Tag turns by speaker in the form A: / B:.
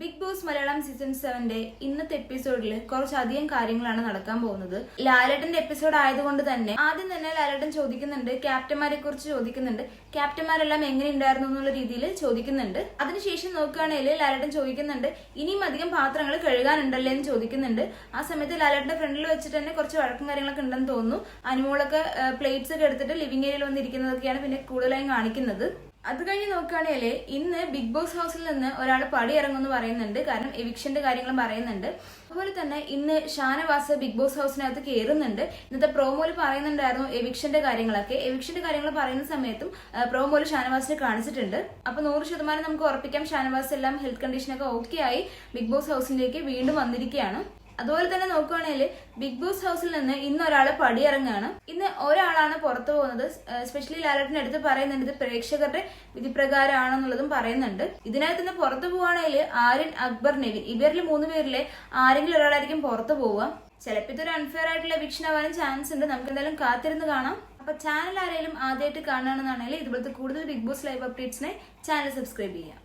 A: Big boss Malayalam season സെവന്റെ ഇന്നത്തെ എപ്പിസോഡിൽ കുറച്ചധികം കാര്യങ്ങളാണ് നടക്കാൻ പോകുന്നത്. ലാലേട്ടന്റെ എപ്പിസോഡ് ആയതുകൊണ്ട് തന്നെ ആദ്യം തന്നെ ലാലേട്ടൻ ചോദിക്കുന്നുണ്ട് ക്യാപ്റ്റന്മാരെ കുറിച്ച് ചോദിക്കുന്നുണ്ട് ക്യാപ്റ്റന്മാരെല്ലാം എങ്ങനെ ഉണ്ടായിരുന്നു എന്നുള്ള രീതിയിൽ ചോദിക്കുന്നുണ്ട്. അതിനുശേഷം നോക്കുകയാണെങ്കിൽ ലാലേട്ടൻ ചോദിക്കുന്നുണ്ട് ഇനിയും അധികം പാത്രങ്ങൾ കഴുകാനുണ്ടല്ലേ? എന്ന് ചോദിക്കുന്നുണ്ട്. ആ സമയത്ത് ലാലേട്ടന്റെ ഫ്രണ്ടിൽ വെച്ചിട്ട് തന്നെ കുറച്ച് വഴക്കും കാര്യങ്ങളൊക്കെ ഉണ്ടെന്ന് തോന്നുന്നു. അനുമോളൊക്കെ പ്ലേറ്റ്സ് ഒക്കെ എടുത്തിട്ട് ലിവിംഗ് ഏരിയയിൽ വന്നിരിക്കുന്നതൊക്കെയാണ് പിന്നെ കൂടുതലായും കാണിക്കുന്നത്. അത് കഴിഞ്ഞ് നോക്കുകയാണെങ്കിൽ ഇന്ന് ബിഗ് ബോസ് ഹൗസിൽ നിന്ന് ഒരാൾ പടി ഇറങ്ങുമെന്ന് പറയുന്നുണ്ട്. കാരണം എവിക്ഷന്റെ കാര്യങ്ങളും പറയുന്നുണ്ട്. അതുപോലെ തന്നെ ഇന്ന് ഷാനവാസ് ബിഗ് ബോസ് ഹൗസിനകത്ത് കയറുന്നുണ്ട് ഇന്നത്തെ പ്രോമോയിൽ പറയുന്നുണ്ടായിരുന്നു എവിക്ഷന്റെ കാര്യങ്ങളൊക്കെ. എവിക്ഷന്റെ കാര്യങ്ങൾ പറയുന്ന സമയത്തും പ്രോമോയിൽ ഷാനവാസിനെ കാണിച്ചിട്ടുണ്ട്. അപ്പൊ നൂറ് ശതമാനം നമുക്ക് ഉറപ്പിക്കാം. ഷാനവാസ് എല്ലാം ഹെൽത്ത് കണ്ടീഷനൊക്കെ ഓക്കെ ആയി. ബിഗ് ബോസ് ഹൗസിലേക്ക് വീണ്ടും വന്നിരിക്കുകയാണ്. അതുപോലെ തന്നെ നോക്കുകയാണെങ്കിൽ ബിഗ് ബോസ് ഹൗസിൽ നിന്ന് ഇന്ന് ഒരാൾ പടിയിറങ്ങുകയാണ് ഇന്ന് ഒരാളാണ് പുറത്തു പോകുന്നത്. സ്പെഷ്യലി ലാലേട്ടിന്റെ അടുത്ത് പറയുന്നുണ്ട് ഇത് പ്രേക്ഷകരുടെ വിധിപ്രകാരമാണെന്നുള്ളതും പറയുന്നുണ്ട്. ഇതിനകത്ത് നിന്ന് പുറത്തു പോവുകയാണെങ്കിൽ ആര്യൻ അക്ബർ നെവിൻ. ഇവരിൽ മൂന്ന് പേരിലെ ആരെങ്കിലും ഒരാളായിരിക്കും പുറത്തു പോവുക. ചിലപ്പോൾ ഇതൊരു അൺഫെയർ ആയിട്ടുള്ള എവിക്ഷൻ ആവാനും ചാൻസ് ഉണ്ട്. നമുക്ക് എന്തായാലും കാത്തിരുന്ന് കാണാം. അപ്പൊ ചാനൽ ആരെങ്കിലും ആദ്യമായിട്ട് കാണുകയാണെന്നാണെങ്കിൽ ഇതുപോലത്തെ കൂടുതൽ ബിഗ് ബോസ് ലൈവ് അപ്ഡേറ്റ്സിനെ ചാനൽ സബ്സ്ക്രൈബ് ചെയ്യാം